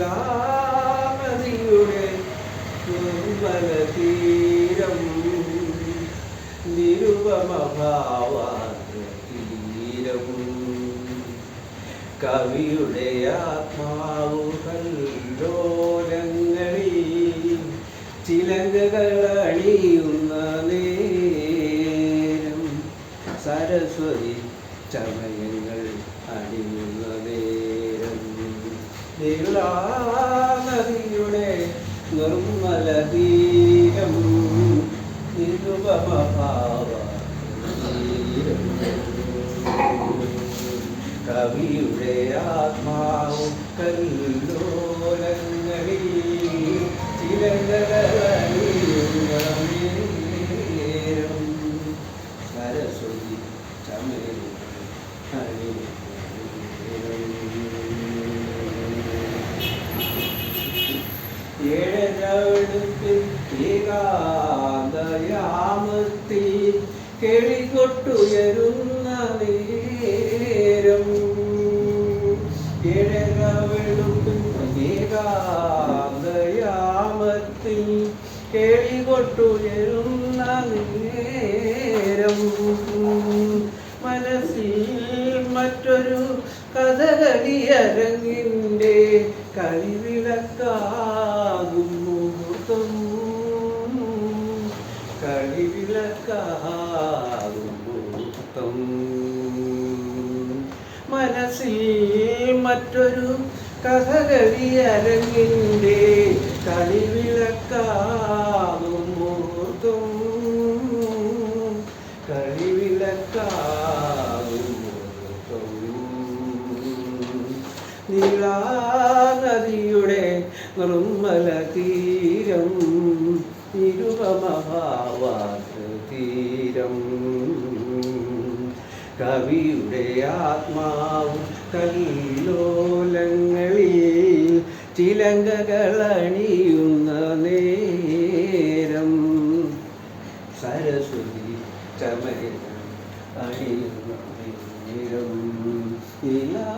നീലാനദിയുടെ നിർമ്മല തീരം നിരുപമഭാവാതീരം കവിയുടെ ആത്മാവുകൾ ലോലങ്ങളിൽ ചിലങ്കകൾ അണിയുന്ന നേരം. സരസ്വതി ചമയങ്ങൾ അണിയുന്ന നേരം. നദിയുടെ നിർമ്മല തീരം നിരുപമഭാവ കവിയുടെ ആത്മാവ് കല്ലോലങ്ങളിൽ ചിലങ്കകളിയുന്ന നേരം സരസ്വതി ചമയങ്ങൾ ഏകാന്തയാമത്തിൽ കേളികൊട്ടുയരുന്ന നേരം. ഏകാന്തയാമത്തിൽ കേളികൊട്ടുയരുന്ന നേരം. മനസ്സിൽ മറ്റൊരു കഥകളിയരങ്ങിന്റെ കളിവിളക്കാകും മുഹൂർത്തം. കളിവിളക്കാകും മുഹൂർത്തം. മനസ്സിൽ മറ്റൊരു കഥകളിയരങ്ങിന്റെ കളിവിളക്കാകും നീളാനദിയുടെ നിർമ്മല തീരം നിരുപമഭാവാതീരം തീരം കവിയുടെ ആത്മാവ് കല്ലോലങ്ങളിൽ ചിലങ്കകളണിയുന്ന നേരം. സരസ്വതി ചമയം അണിയുന്ന നേരം. നീലാ